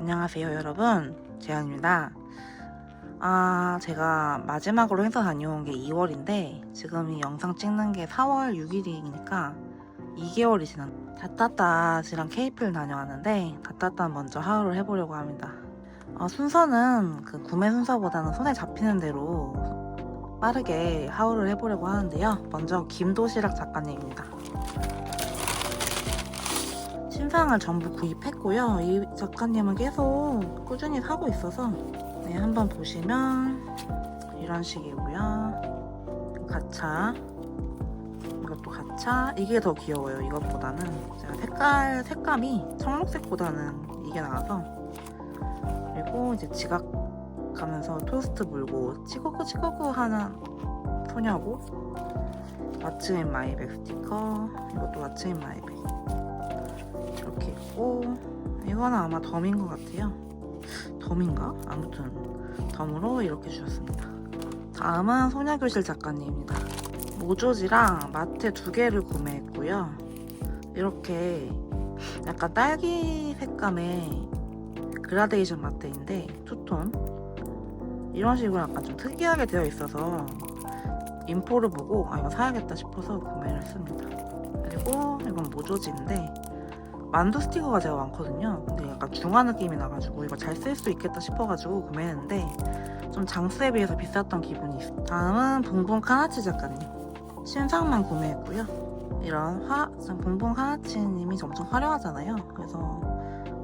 안녕하세요 여러분. 재현입니다. 아 제가 마지막으로 회사 다녀온 게 2월인데 지금 이 영상 찍는 게 4월 6일이니까 2개월이 지난 다따따지랑 케이플 다녀왔는데 다따따 먼저 하울을 해보려고 합니다. 어, 순서는 그 구매 순서보다는 손에 잡히는 대로 빠르게 하울을 해보려고 하는데요. 먼저 김도시락 작가님입니다 신상을 전부 구입했고요. 이 작가님은 계속 꾸준히 사고 있어서 네, 한번 보시면 이런 식이고요. 가차 이것도 가차 이게 더 귀여워요. 이것보다는 제가 색깔 색감이 청록색보다는 이게 나와서 그리고 이제 지각 가면서 토스트 물고 치고구 치고구 하는 소녀고 왓츠 인 마이백 스티커 이것도 왓츠 인 마이백 이렇게 있고 이거는 아마 덤인 것 같아요. 덤인가? 아무튼 덤으로 이렇게 주셨습니다. 다음은 소녀교실 작가님입니다. 모조지랑 마테 두 개를 구매했고요. 이렇게 약간 딸기 색감의 그라데이션 마테인데 투톤? 이런 식으로 약간 좀 특이하게 되어 있어서 인포를 보고 아 이거 사야겠다 싶어서 구매를 했습니다. 그리고 이건 모조지인데 만두 스티커가 제가 많거든요. 근데 약간 중화 느낌이 나가지고 이거 잘 쓸 수 있겠다 싶어가지고 구매했는데 좀 장수에 비해서 비쌌던 기분이 있어요. 다음은 붕붕 카나치 작가님. 신상만 구매했고요. 이런 화, 붕붕 카나치님이 엄청 화려하잖아요. 그래서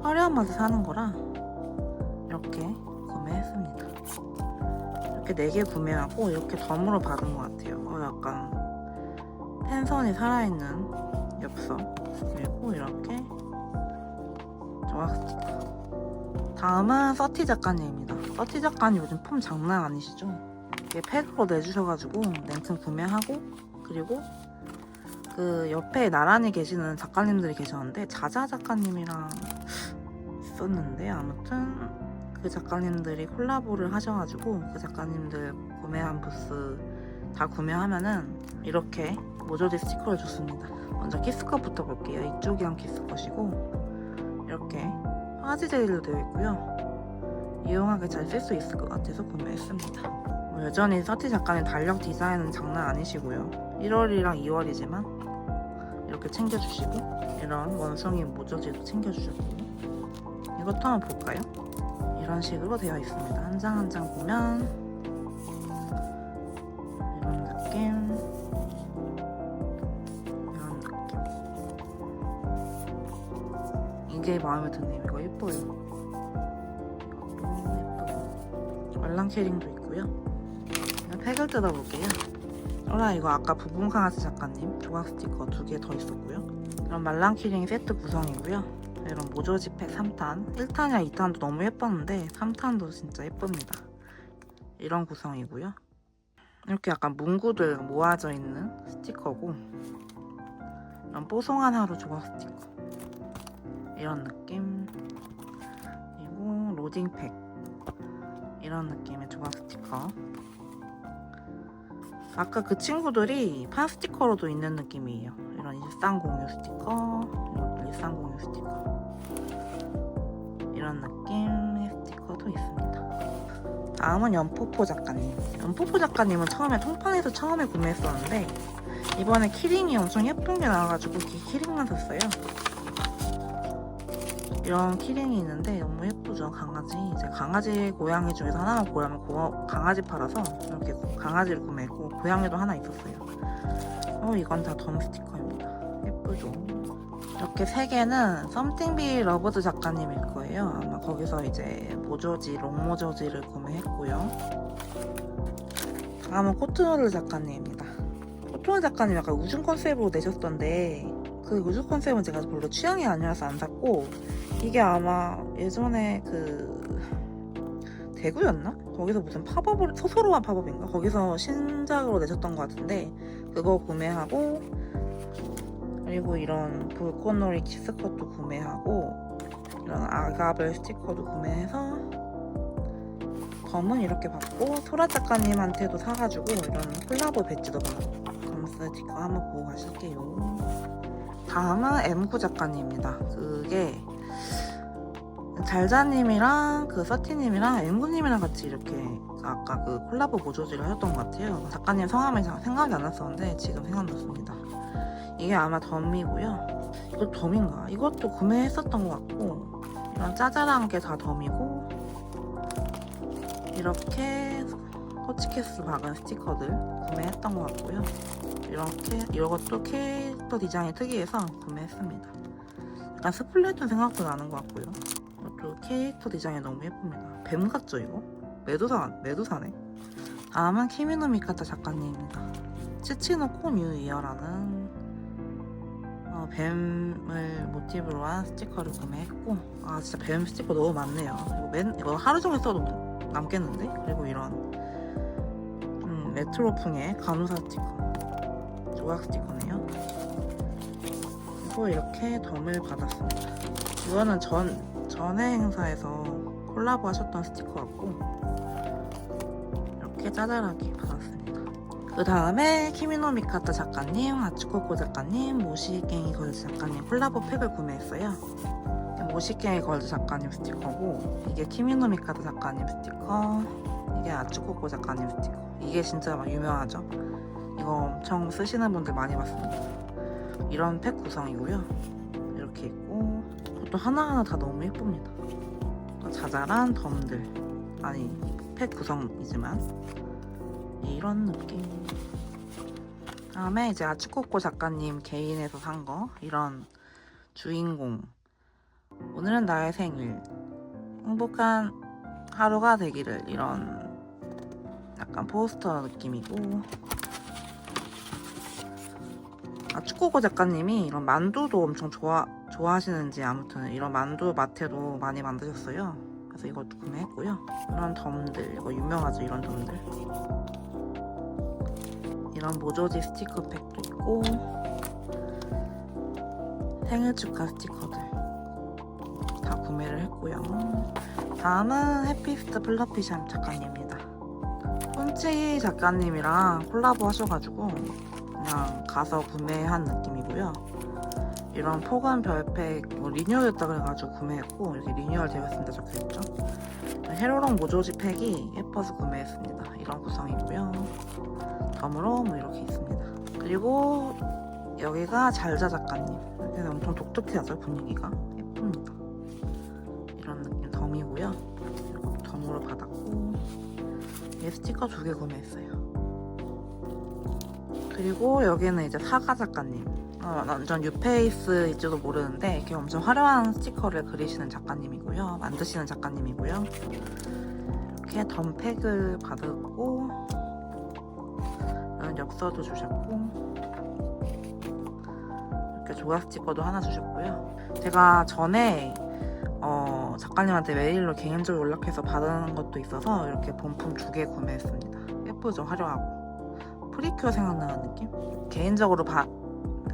화려한 맛을 사는 거라 이렇게 구매했습니다. 이렇게 4개 구매하고 이렇게 덤으로 받은 것 같아요. 어, 약간 펜선이 살아있는 엽서 그리고 이렇게 스티커 다음은 서티 작가님입니다 서티 작가님 요즘 폼 장난 아니시죠? 이게 팩으로 내주셔가지고 냉큼 구매하고 그리고 그 옆에 나란히 계시는 작가님들이 계셨는데 자자 작가님이랑 있었는데 아무튼 그 작가님들이 콜라보를 하셔가지고 그 작가님들 구매한 부스 다 구매하면은 이렇게 모조리 스티커를 줬습니다. 먼저 키스컷부터 볼게요. 이쪽이랑 키스컷이고 이렇게 화지 제일로 되어 있고요. 유용하게 잘 쓸 수 있을 것 같아서 구매했습니다. 뭐 여전히 서티 작가님 달력 디자인은 장난 아니시고요. 1월이랑 2월이지만 이렇게 챙겨주시고 이런 원숭이 모조지도 챙겨주셨고 이것도 한번 볼까요? 이런 식으로 되어 있습니다. 한 장 한 장 보면 이게 마음에 드네요. 이거 예뻐요. 이것도 예쁘고 말랑캐링도 있고요. 그냥 팩을 뜯어볼게요. 어라 이거 아까 부분 강아지 작가님 조각 스티커 두 개 더 있었고요. 이런 말랑 키링 세트 구성이고요. 이런 모조지 팩 3탄. 1탄이랑 2탄도 너무 예뻤는데 3탄도 진짜 예쁩니다. 이런 구성이고요. 이렇게 약간 문구들 모아져 있는 스티커고 이런 뽀송한 하루 조각 스티커 이런 느낌? 그리고 로딩팩. 이런 느낌의 조각 스티커. 아까 그 친구들이 판 스티커로도 있는 느낌이에요. 이런 일상 공유 스티커 일상 공유 스티커. 이런 느낌의 스티커도 있습니다. 다음은 연포포 작가님. 연포포 작가님은 처음에 통판에서 처음에 구매했었는데 이번에 키링이 엄청 예쁜 게 나와가지고 이 키링만 샀어요. 이런 키링이 있는데 너무 예쁘죠 강아지. 이제 강아지 고양이 중에서 하나만 고르면 고, 강아지 팔아서 이렇게 강아지를 구매했고 고양이도 하나 있었어요. 어 이건 다 덤 스티커입니다. 예쁘죠. 이렇게 세 개는 썸띵비 러버드 작가님일 거예요. 아마 거기서 이제 모조지, 롱모조지를 구매했고요. 다음은 코트놀 작가님입니다. 코트놀 작가님 약간 우중 컨셉으로 내셨던데 그 우중 컨셉은 제가 별로 취향이 아니라서 안 샀고 이게 아마 예전에 그 대구였나? 거기서 무슨 팝업을 소소로한 팝업인가? 거기서 신작으로 내셨던 것 같은데 그거 구매하고 그리고 이런 불꽃놀이 키스컷도 구매하고 이런 아가벨 스티커도 구매해서 검은 이렇게 받고 소라 작가님한테도 사가지고 이런 콜라보 배지도 받고 검 스 티커 한번 보고 가실게요 다음은 M9 작가님입니다 그게 잘자님이랑 그 서티님이랑 엠구님이랑 같이 이렇게 아까 그 콜라보 모조지를 하셨던 것 같아요. 작가님 성함이 잘 생각이 안 났었는데 지금 생각났습니다. 이게 아마 덤이고요. 이거 덤인가? 이것도 구매했었던 것 같고 이런 짜잘한 게 다 덤이고 이렇게 호치키스 박은 스티커들 구매했던 것 같고요. 이렇게 이것도 캐릭터 디자인이 특이해서 구매했습니다. 약간 스플래툰 생각도 나는 것 같고요. 캐릭터 디자인이 너무 예쁩니다. 뱀 같죠 이거? 메두사 메두사네. 다음은 키미노 미카타 작가님입니다. 치치노 코뉴 이어라는 어, 뱀을 모티브로 한 스티커를 구매했고 아 진짜 뱀 스티커 너무 많네요. 이거 맨 이거 하루 종일 써도 남겠는데? 그리고 이런 음, 레트로풍의 간호사 스티커 조각 스티커네요. 그리고 이렇게 덤을 받았습니다. 이거는 전 전에 행사에서 콜라보 하셨던 스티커 같고 이렇게 짜잘하게 받았습니다. 그 다음에 키미노 미카타 작가님, 아츠코코 작가님, 모시갱이 걸즈 작가님 콜라보 팩을 구매했어요. 모시갱이 걸즈 작가님 스티커고 이게 키미노 미카타 작가님 스티커, 이게 아츠코코 작가님 스티커. 이게 진짜 막 유명하죠. 이거 엄청 쓰시는 분들 많이 봤습니다. 이런 팩 구성이고요. 그것도 하나하나 다 너무 예쁩니다. 자잘한 덤들 아니 팩 구성이지만 이런 느낌. 다음에 이제 아츠코코 작가님 개인에서 산 거 이런 주인공. 오늘은 나의 생일. 행복한 하루가 되기를 이런 약간 포스터 느낌이고 아츠코코 작가님이 이런 만두도 엄청 좋아 좋아하시는지 아무튼 이런 만두 마테도 많이 만드셨어요. 그래서 이것도 구매했고요. 이런 덤들 이거 유명하죠 이런 덤들. 이런 모조지 스티커 팩도 있고 생일 축하 스티커들 다 구매를 했고요. 다음은 해피스트 플러피샴 작가님입니다. 폰치 작가님이랑 콜라보 하셔가지고 그냥 가서 구매한 느낌이고요. 이런 포근 별팩 뭐 리뉴얼됐다 그래가지고 구매했고 이렇게 리뉴얼 되었습니다 적혀있죠. 헤로롱 모조지 팩이 예뻐서 구매했습니다. 이런 구성이고요. 덤으로 뭐 이렇게 있습니다. 그리고 여기가 잘자 작가님. 여기는 엄청 독특해하죠 분위기가 예쁩니다. 이런 느낌 덤이고요. 이거 덤으로 받았고 얘 스티커 두 개 구매했어요. 그리고 여기는 이제 사과 작가님. 어, 완전 뉴페이스일지도 모르는데 이렇게 엄청 화려한 스티커를 그리시는 작가님이고요. 만드시는 작가님이고요. 이렇게 덤팩을 받았고 엽서도 주셨고 이렇게 조각 스티커도 하나 주셨고요. 제가 전에 어, 작가님한테 메일로 개인적으로 연락해서 받은 것도 있어서 이렇게 본품 두 개 구매했습니다. 예쁘죠? 화려하고 프리큐어 생각나는 느낌? 개인적으로 바,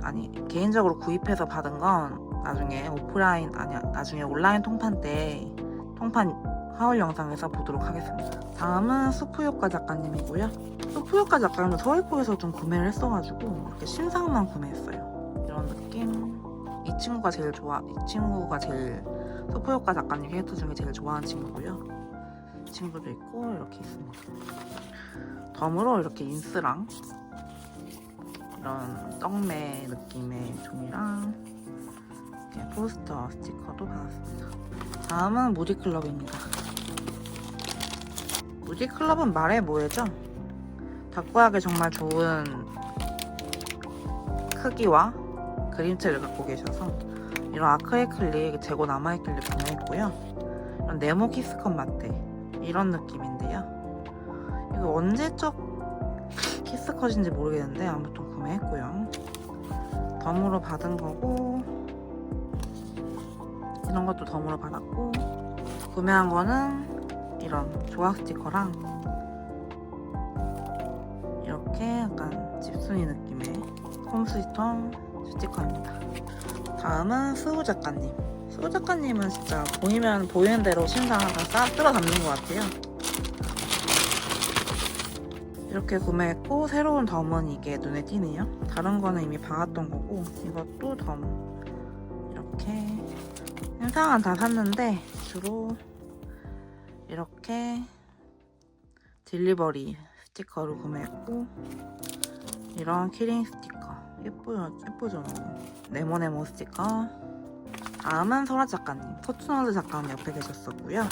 아니 개인적으로 구입해서 받은 건 나중에 오프라인 아니야 나중에 온라인 통판 때 통판 하울 영상에서 보도록 하겠습니다. 다음은 수프효과 작가님이고요. 수프효과 작가님도 서울포에서 좀 구매를 했어가지고 이렇게 신상만 구매했어요. 이런 느낌. 이 친구가 제일 좋아. 이 친구가 제일 수프효과 작가님 캐릭터 중에 제일 좋아하는 친구고요. 이 친구도 있고 이렇게 있습니다. 덤으로 이렇게 인스랑 이런 떡매 느낌의 종이랑 이렇게 포스터 스티커도 받았습니다. 다음은 무디클럽입니다. 무디클럽은 말해 뭐해죠? 닭구하기 정말 좋은 크기와 그림체를 갖고 계셔서 이런 아크릴릭 재고 남아있길래 구매했고요. 이런 네모 키스컷 마테 이런 느낌인데요. 이거 언제적 키스컷인지 모르겠는데 아무튼 구매했고요. 덤으로 받은 거고 이런 것도 덤으로 받았고 구매한 거는 이런 조각 스티커랑 이렇게 약간 집순이 느낌의 홈스위턴 스티커입니다. 다음은 수우 작가님. 수우 작가님은 진짜 보이면 보이는 대로 신상 하나 싹 뜯어 담는 것 같아요. 이렇게 구매했고 새로운 덤은 이게 눈에 띄네요. 다른 거는 이미 박았던 거고 이것도 덤 이렇게 신상은 다 샀는데 끝으로 이렇게 딜리버리 스티커를 구매했고 이런 키링 스티커 예쁘죠? 예쁘죠? 네모네모 스티커 다음은 소라 작가님 포트너드 작가님 옆에 계셨었고요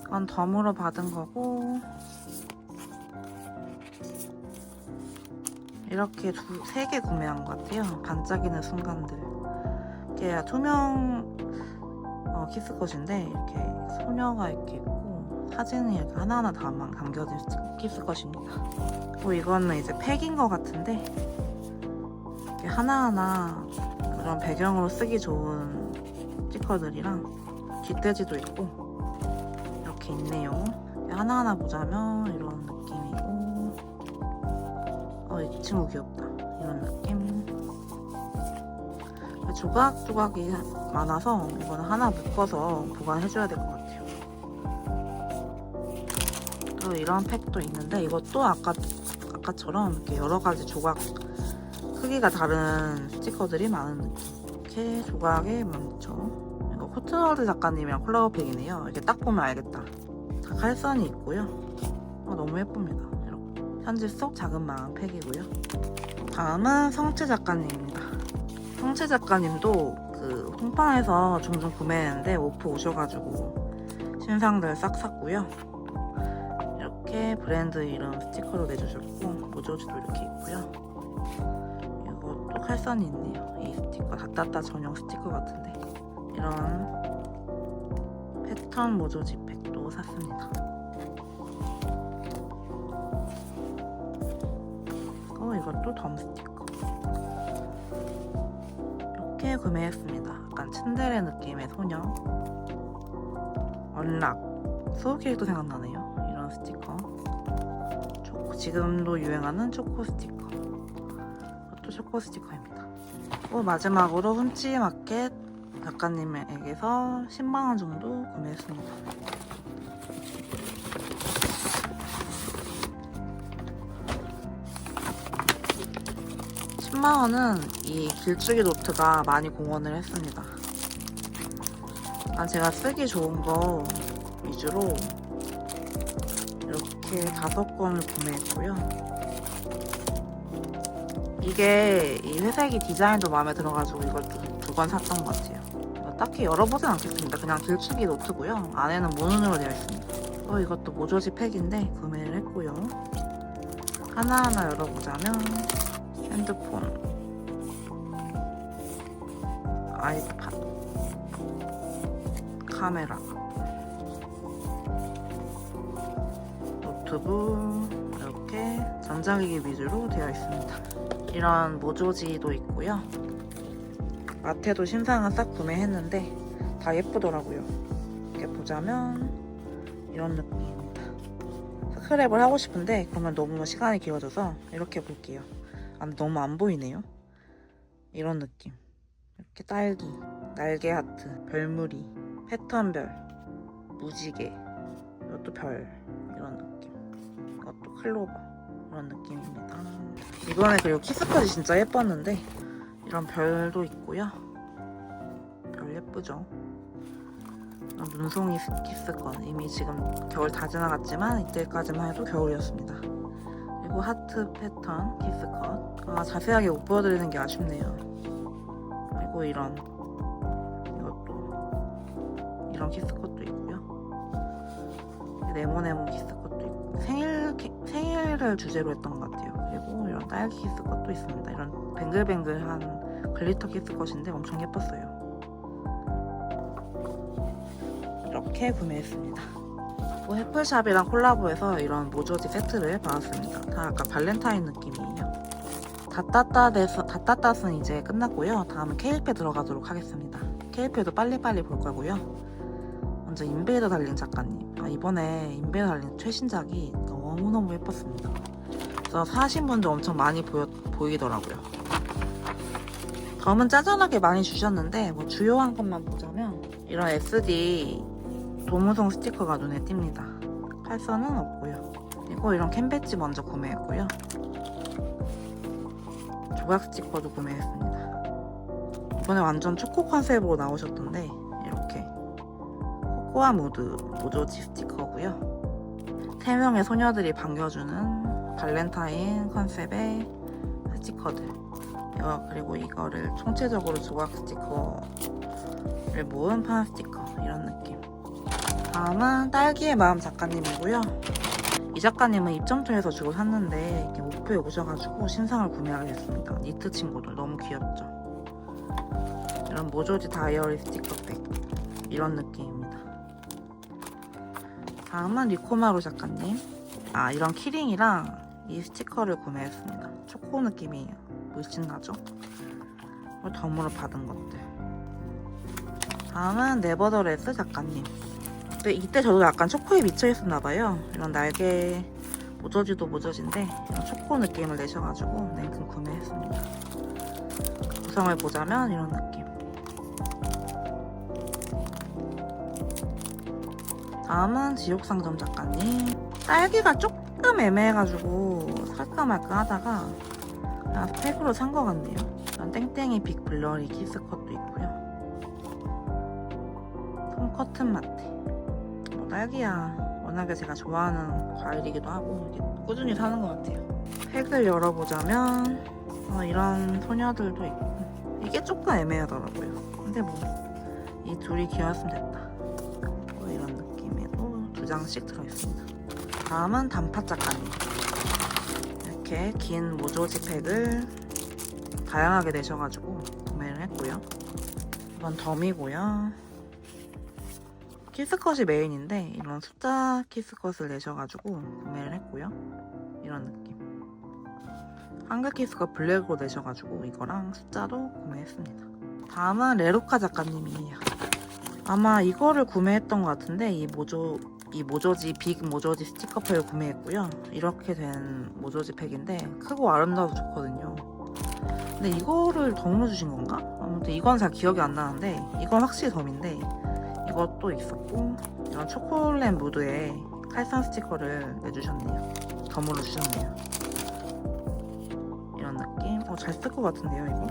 이건 덤으로 받은 거고 이렇게 두, 세 개 구매한 것 같아요. 반짝이는 순간들. 이게 투명 어, 키스컷인데 이렇게 소녀가 이렇게 있고 사진이 이렇게 하나하나 다 담겨진 키스컷입니다. 그리고 이거는 이제 팩인 것 같은데 이렇게 하나하나 그런 배경으로 쓰기 좋은 스티커들이랑 뒷돼지도 있고 이렇게 있네요. 하나하나 보자면 이런 이 친구 귀엽다. 이런 느낌. 조각조각이 많아서 이거는 하나 묶어서 보관해줘야 될 것 같아요. 또 이런 팩도 있는데 이것도 아까, 아까처럼 이렇게 여러 가지 조각 크기가 다른 스티커들이 많은 느낌. 이렇게 조각이 많죠 이거 코트월드 작가님이랑 콜라보 팩이네요. 이렇게 딱 보면 알겠다. 자, 칼선이 있고요. 어, 너무 예쁩니다 편지 속 작은 마음 팩이고요. 다음은 성채 작가님입니다. 성채 작가님도 그 홍판에서 종종 구매했는데 오프 오셔가지고 신상들 싹 샀고요. 이렇게 브랜드 이름 스티커로 내주셨고 모조지도 이렇게 있고요. 이것도 칼선이 있네요. 이 스티커 다따따 전용 스티커 같은데. 이런 패턴 모조지 팩도 샀습니다 어 이것도 덤 스티커. 이렇게 구매했습니다. 약간 츤데레 느낌의 소녀. 언락. 소울케이크도 생각나네요. 이런 스티커. 초코, 지금도 유행하는 초코 스티커. 이것도 초코 스티커입니다. 또 마지막으로 훔치 마켓 작가님에게서 10만원 정도 구매했습니다 십0만원은 이 길쭉이 노트가 많이 공헌을 했습니다. 아, 제가 쓰기 좋은 거 위주로 이렇게 다섯 권을 구매했고요. 이게 이 회색이 디자인도 마음에 들어가지고 이걸 두 권 샀던 것 같아요. 이거 딱히 열어보진 않겠습니다. 그냥 길쭉이 노트고요. 안에는 문운으로 되어 있습니다. 어, 이것도 모조지 팩인데 구매를 했고요. 하나하나 열어보자면 핸드폰, 아이팟, 카메라, 노트북 이렇게 전자기기 위주로 되어 있습니다. 이런 모조지도 있고요. 마트에도 신상을 싹 구매했는데 다 예쁘더라고요. 이렇게 보자면 이런 느낌입니다. 스크랩을 하고 싶은데 그러면 너무 시간이 길어져서 이렇게 볼게요. 아, 근데 너무 안 보이네요. 이런 느낌. 이렇게 딸기, 날개 하트, 별무리, 패턴별, 무지개, 이것도 별 이런 느낌. 이것도 클로버 이런 느낌입니다. 이번에 그리고 키스까지 진짜 예뻤는데 이런 별도 있고요. 별 예쁘죠? 눈송이 키스건 이미 지금 겨울 다 지나갔지만 이때까지만 해도 겨울이었습니다. 그리고 하트 패턴 키스컷. 아 자세하게 못 보여드리는 게 아쉽네요. 그리고 이런 이것도. 이런 키스컷도 있고요. 네모네모 키스컷도 있고. 생일 키- 생일을 주제로 했던 것 같아요. 그리고 이런 딸기 키스컷도 있습니다. 이런 뱅글뱅글한 글리터 키스컷인데 엄청 예뻤어요. 이렇게 구매했습니다 또 애플샵이랑 콜라보해서 이런 모조지 세트를 받았습니다. 다 아까 발렌타인 느낌이에요. 다따따에서 다따따는 이제 끝났고요. 다음은 케일페 들어가도록 하겠습니다. 케일페도 빨리빨리 볼 거고요. 먼저 인베이더 달린 작가님. 아, 이번에 인베이더 달린 최신작이 너무너무 예뻤습니다. 그래서 사신 분들 엄청 많이 보여, 보이더라고요. 덤은 짜잘하게 많이 주셨는데 뭐 주요한 것만 보자면 이런 SD 도무송 스티커가 눈에 띕니다. 칼선은 없고요. 그리고 이런 캔배지 먼저 구매했고요. 조각 스티커도 구매했습니다. 이번에 완전 초코 컨셉으로 나오셨던데 이렇게 코아 무드 모조지 스티커고요. 세 명의 소녀들이 반겨주는 발렌타인 컨셉의 스티커들. 이거 그리고 이거를 총체적으로 조각 스티커를 모은 판 스티커 이런 느낌. 다음은 딸기의 마음 작가님이고요. 이 작가님은 입점토에서 주고 샀는데 목표에 오셔가지고 신상을 구매하게 됐습니다. 니트 친구들 너무 귀엽죠? 이런 모조지 다이어리 스티커백 이런 느낌입니다. 다음은 리코마루 작가님. 아 이런 키링이랑 이 스티커를 구매했습니다. 초코 느낌이 물씬 나죠? 이걸 덤으로 받은 것들. 다음은 네버더레스 작가님. 근데 이때 저도 약간 초코에 미쳐 있었나 봐요. 이런 날개 모저지도 모저지인데 이런 초코 느낌을 내셔가지고 냉큼 구매했습니다. 구성을 보자면 이런 느낌. 다음은 지옥상점 작가님. 딸기가 조금 애매해가지고 살까 말까 하다가 그냥 스펙으로 산 것 같네요. 이런 땡땡이 빅 블러리 키스컷도 있고요. 솜 커튼 마트. 뭐 딸기야 워낙에 제가 좋아하는 과일이기도 하고 꾸준히 사는 것 같아요. 팩을 열어보자면 어, 이런 소녀들도 있고 이게 조금 애매하더라고요. 근데 뭐 이 둘이 귀여웠으면 됐다. 뭐 이런 느낌에도 두 장씩 들어있습니다. 다음은 단팥 작가님. 이렇게 긴 모조지 팩을 다양하게 내셔가지고 구매를 했고요. 이건 덤이고요. 키스컷이 메인인데 이런 숫자 키스컷을 내셔가지고 구매를 했고요. 이런 느낌. 한글 키스컷 블랙으로 내셔가지고 이거랑 숫자도 구매했습니다. 다음은 레로카 작가님이에요. 아마 이거를 구매했던 것 같은데 이 모조 이 모조지 빅 모조지 스티커팩을 구매했고요. 이렇게 된 모조지 팩인데 크고 아름다워서 좋거든요. 근데 이거를 덤으로 주신 건가? 아무튼 이건 잘 기억이 안 나는데 이건 확실히 덤인데 이것도 있었고 이런 초콜릿 무드의 칼산 스티커를 내주셨네요. 덤으로 주셨네요. 이런 느낌. 어, 잘 쓸 것 같은데요, 이거?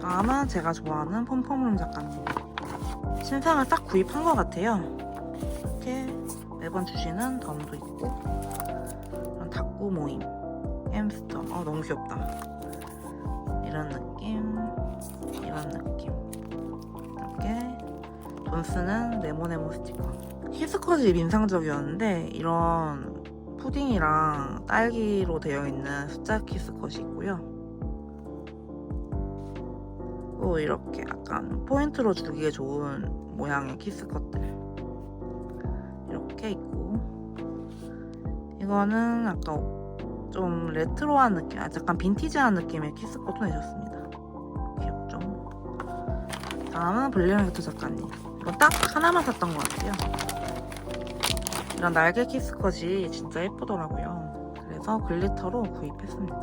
다음은 제가 좋아하는 폼폼룸 작가님. 신상을 딱 구입한 것 같아요. 이렇게 매번 주시는 덤도 있고 이런 닭구 모임, 햄스터. 어, 너무 귀엽다. 이런 느낌, 이런 느낌. 쓰는 네모네모 스티커. 키스컷이 인상적이었는데 이런 푸딩이랑 딸기로 되어 있는 숫자 키스컷이 있고요. 또 이렇게 약간 포인트로 주기에 좋은 모양의 키스컷들 이렇게 있고 이거는 약간 좀 레트로한 느낌, 아, 약간 빈티지한 느낌의 키스컷도 내셨습니다. 귀엽죠? 다음은 블리언게토 작가님. 이거 딱 하나만 샀던 것 같아요. 이런 날개 키스컷이 진짜 예쁘더라고요. 그래서 글리터로 구입했습니다.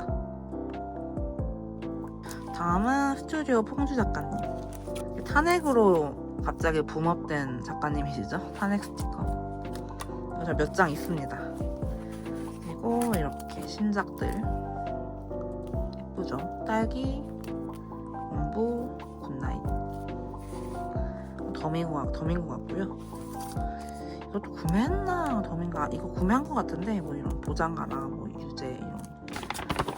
다음은 스튜디오 퐁주 작가님. 탄핵으로 갑자기 붐업된 작가님이시죠? 탄핵 스티커. 저 몇 장 있습니다. 그리고 이렇게 신작들. 예쁘죠? 딸기, 굿나잇. 덤인 것, 같- 덤인 것 같고요. 이것도 구매했나 덤인가? 이거 구매한 것 같은데 뭐 이런 보장가나 뭐 유제 이런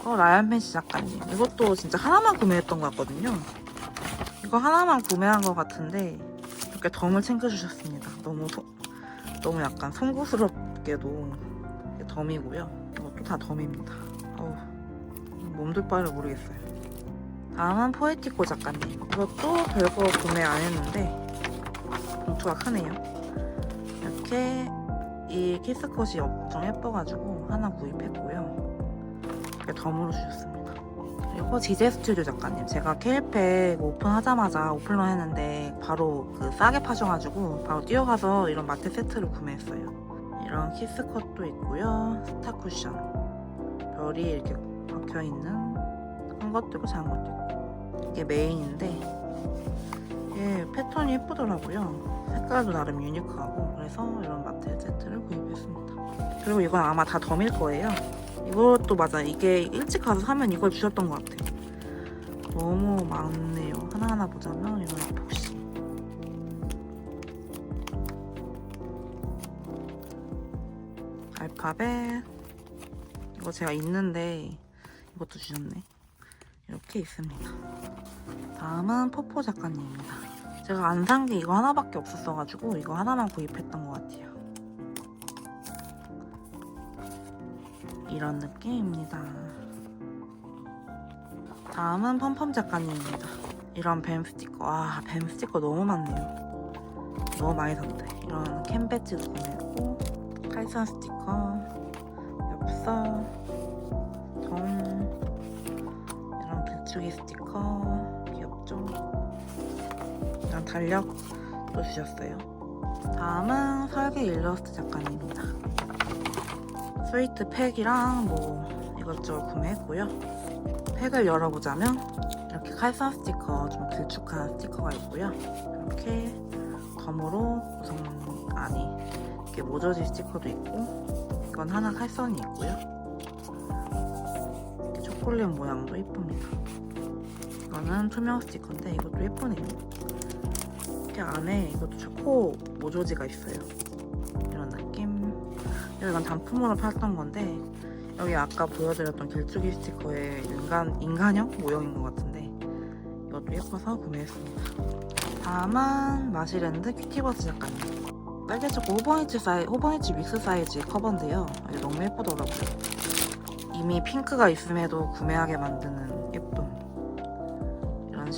어 라이언 펜시 작가님. 이것도 진짜 하나만 구매했던 것 같거든요. 이거 하나만 구매한 것 같은데 이렇게 덤을 챙겨주셨습니다. 너무 소, 너무 약간 송구스럽게도 덤이고요. 이것도 다 덤입니다. 어우 몸둘 바를 모르겠어요. 다음은 포에티코 작가님. 이것도 별거 구매 안 했는데 크네요 이렇게 이 키스컷이 엄청 예뻐가지고 하나 구입했고요. 이렇게 덤으로 주셨습니다. 그리고 지제 스튜디오 작가님 제가 케일팩 오픈하자마자 오픈런 했는데 바로 그 싸게 파셔가지고 바로 뛰어가서 이런 마트 세트를 구매했어요. 이런 키스컷도 있고요. 스타 쿠션 별이 이렇게 박혀 있는 큰 것도 있고 작은 것도 있고 이게 메인인데 이게 패턴이 예쁘더라고요. 색깔도 나름 유니크하고 그래서 이런 마트 세트를 구입했습니다. 그리고 이건 아마 다 덤일 거예요. 이것도 맞아. 이게 일찍 가서 사면 이걸 주셨던 것 같아요. 너무 많네요. 하나하나 보자면 이건 혹시 알파벳 이거 제가 있는데 이것도 주셨네. 이렇게 있습니다. 다음은 포포 작가님입니다. 제가 안 산 게 이거 하나밖에 없었어가지고 이거 하나만 구입했던 것 같아요. 이런 느낌입니다. 다음은 펌펌 작가님입니다. 이런 뱀 스티커. 와 뱀 스티커 너무 많네요. 너무 많이 샀대 이런 캔 배지도 구매했고 칼산 스티커 엽서 길쭉이 스티커. 귀엽죠? 이런 달력도 주셨어요. 다음은 설계 일러스트 작가님입니다. 스위트 팩이랑 뭐 이것저것 구매했고요. 팩을 열어보자면 이렇게 칼산 스티커 좀 길쭉한 스티커가 있고요. 이렇게 검으로 구성 안이 이렇게 모저지 스티커도 있고 이건 하나 칼선이 있고요. 초콜릿 모양도 예쁩니다 이거는 투명 스티커인데 이것도 예쁘네요. 이렇게 안에 이것도 초코 모조지가 있어요. 이런 느낌. 이건 단품으로 팔던 건데 여기 아까 보여드렸던 길쭉이 스티커의 인간, 인간형 모형인 것 같은데 이것도 예뻐서 구매했습니다. 다음은 마시랜드 큐티버스 작가님. 빨개초코 호버니치 사이 호버니치 믹스 사이즈 커버인데요. 너무 예쁘더라고요. 이미 핑크가 있음에도 구매하게 만드는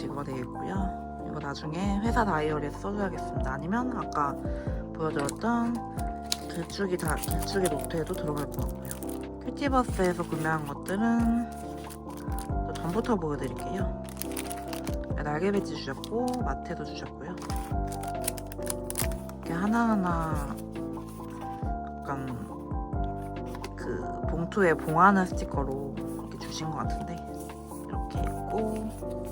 예쁨 이런 식으로 되어 있고요. 이거 나중에 회사 다이어리에 써줘야겠습니다. 아니면 아까 보여드렸던 길쭉이 다 길쭉이 노트에도 들어갈 것 같고요. 큐티버스에서 구매한 것들은 또 전부터 보여드릴게요. 날개 배지 주셨고 마테도 주셨고요. 이렇게 하나하나 약간 그 봉투에 봉하는 스티커로 이렇게 주신 것 같은데 이렇게 있고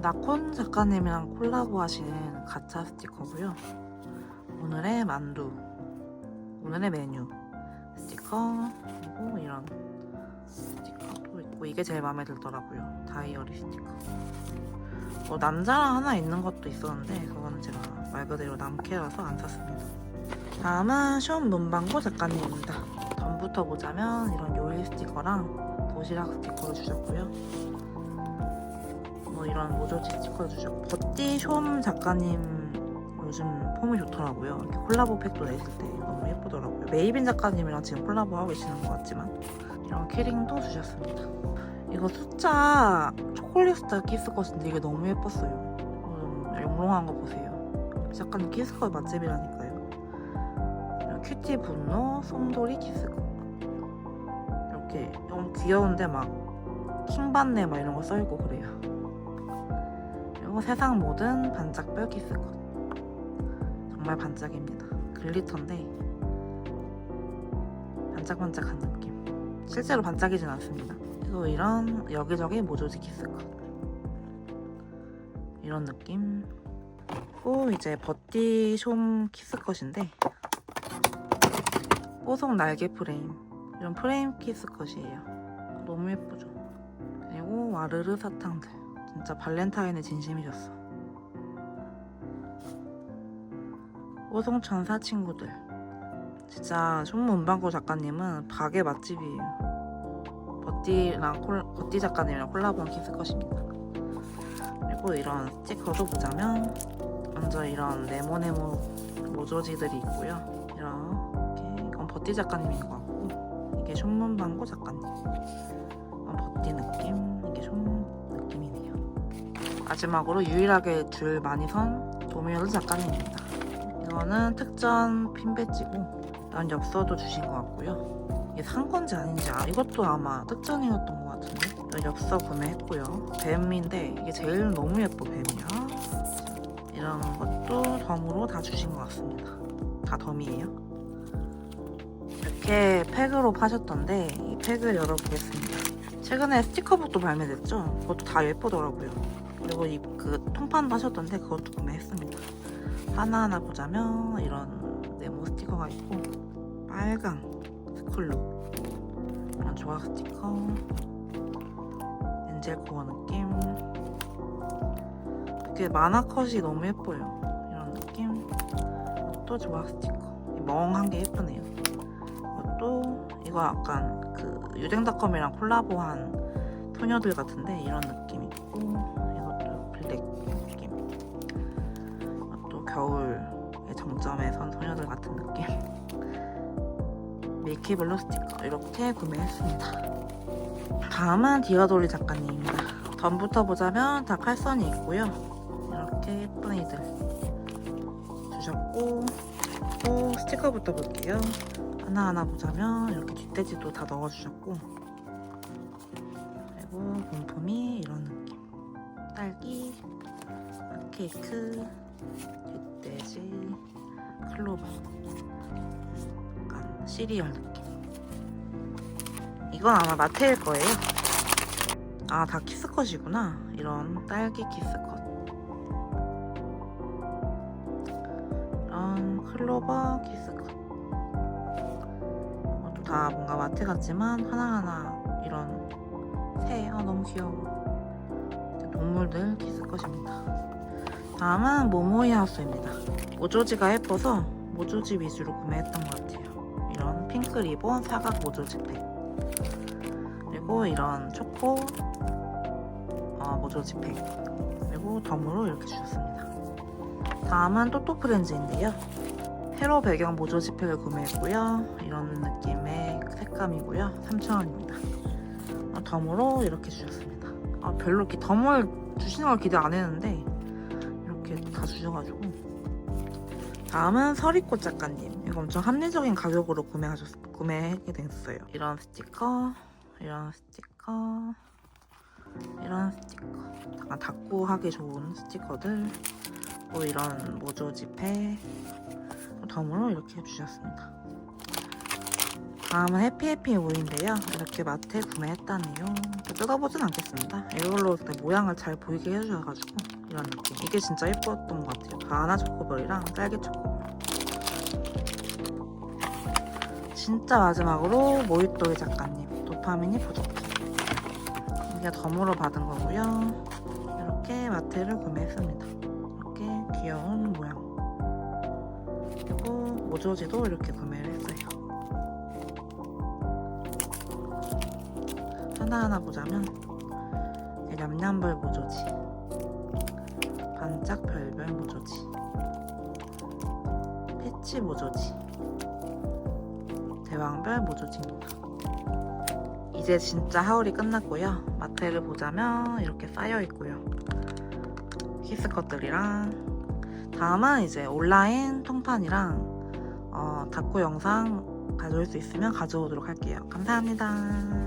나콘 작가님이랑 콜라보 하신 가차 스티커고요. 오늘의 만두, 오늘의 메뉴 스티커 그리고 이런 스티커도 있고 이게 제일 마음에 들더라고요. 다이어리 스티커. 뭐 남자랑 하나 있는 것도 있었는데 그거는 제가 말 그대로 남캐라서 안 샀습니다. 다음은 쇼온 문방구 작가님입니다. 전부터 보자면 이런 요리 스티커랑 도시락 스티커를 주셨고요. 뭐 이런 모조지 스티커를 주셨고 버띠 쇼옴 작가님 요즘 폼이 좋더라고요. 이렇게 콜라보 팩도 내실 때 너무 예쁘더라고요. 메이빈 작가님이랑 지금 콜라보 하고 계시는 것 같지만 이런 키링도 주셨습니다. 이거 숫자 초콜릿 숫자 키스 컷인데 이게 너무 예뻤어요. 음, 영롱한 거 보세요. 작가님 키스 컷 맛집이라니까요. 이런 큐티 분노 솜돌이 키스 컷 이렇게 너무 귀여운데 막 킹받네 막 이런 거 써있고 그래요. 그리고 세상 모든 반짝별 키스컷 정말 반짝입니다. 글리터인데 반짝반짝한 느낌. 실제로 반짝이진 않습니다. 그리고 이런 여기저기 모조지 키스컷 이런 느낌. 또 이제 버티 숑 키스컷인데 뽀송 날개 프레임. 이런 프레임 키스컷이에요. 너무 예쁘죠? 그리고 와르르 사탕들 진짜 발렌타인의 진심이셨어 뽀송 천 사 친구들 진짜 숑문방구 작가님은 박의 맛집이에요 버띠랑 콜, 버띠 작가님이랑 콜라보한 키스컷입니다. 그리고 이런 스티커도 보자면 먼저 이런 네모네모 모조지들이 있고요. 이렇게 이건 버띠 작가님인 것 같고 이게 숑문방구 작가님. 버띠 느낌. 마지막으로 유일하게 줄 많이 선 도미노드 작가님입니다. 이거는 특전 핀 배지고 이런 엽서도 주신 것 같고요. 이게 산 건지 아닌지 아, 이것도 아마 특전이었던 것 같은데? 엽서 구매했고요. 뱀인데 이게 제일 너무 예뻐 뱀이야. 이런 것도 덤으로 다 주신 것 같습니다. 다 덤이에요? 이렇게 팩으로 파셨던데 이 팩을 열어보겠습니다. 최근에 스티커북도 발매됐죠? 그것도 다 예쁘더라고요 그리고 이 그 통판도 하셨던데 그것도 구매했습니다. 하나하나 보자면 이런 네모 스티커가 있고 빨강 스쿨로 이런 조각 스티커. 엔젤 코어 느낌. 이렇게 만화 컷이 너무 예뻐요. 이런 느낌. 또 조각 스티커. 멍한 게 예쁘네요. 이것도 이거 약간 그 유댕닷컴이랑 콜라보한 소녀들 같은데 이런 느낌 겨울의 정점에 선 소녀들 같은 느낌. 밀키블루 스티커 이렇게 구매했습니다. 다음은 디어돌리 작가님입니다. 전부터 보자면 다 칼선이 있고요. 이렇게 예쁜 이들 주셨고 또 스티커부터 볼게요. 하나하나 보자면 이렇게 뒷돼지도 다 넣어주셨고 그리고 본품이 이런 느낌. 딸기 핫케이크 뒷돼지. 클로버 약간 시리얼 느낌. 이건 아마 마테일 거예요. 아 다 키스컷이구나. 이런 딸기 키스컷. 이런 클로버 키스컷. 이것도 다 뭔가 마트 같지만 하나하나 이런 새 아, 너무 귀여워. 동물들 키스컷입니다 다음은 모모이 하우스입니다. 모조지가 예뻐서 모조지 위주로 구매했던 것 같아요. 이런 핑크 리본 사각 모조지 팩. 그리고 이런 초코 어, 모조지 팩. 그리고 덤으로 이렇게 주셨습니다. 다음은 또또 프렌즈인데요. 회로 배경 모조지 팩을 구매했고요. 이런 느낌의 색감이고요. 3,000원입니다. 덤으로 이렇게 주셨습니다. 아, 별로 이렇게 덤을 주시는 걸 기대 안 했는데 주셔가지고. 다음은 서리꽃 작가님. 이거 엄청 합리적인 가격으로 구매하셨, 구매하게 됐어요. 이런 스티커 이런 스티커 이런 스티커. 약간 닫고 하기 좋은 스티커들. 또 이런 모조지팩 덤으로 이렇게 해주셨습니다. 다음은 해피해피 오인데요. 이렇게 마트에 구매했다네요. 뜯어보진 않겠습니다. 이걸로 모양을 잘 보이게 해주셔가지고 이런 느낌. 이게 진짜 예뻤던 것 같아요. 바나나 초코볼이랑 딸기 초코볼. 진짜 마지막으로 모히또의 작가님 도파민이 부족해. 이게 덤으로 받은 거고요. 이렇게 마트를 구매했습니다. 이렇게 귀여운 모양. 그리고 모조지도 이렇게 구매를 했어요. 하나하나 보자면 냠냠볼 모조지. 반 짝 별별 모조지. 패치 모조지. 대왕별 모조지입니다. 이제 진짜 하울이 끝났고요. 마트를 보자면 이렇게 쌓여 있고요. 키스 컷들이랑. 다음은 이제 온라인 통판이랑 어, 닫고 영상 가져올 수 있으면 가져오도록 할게요. 감사합니다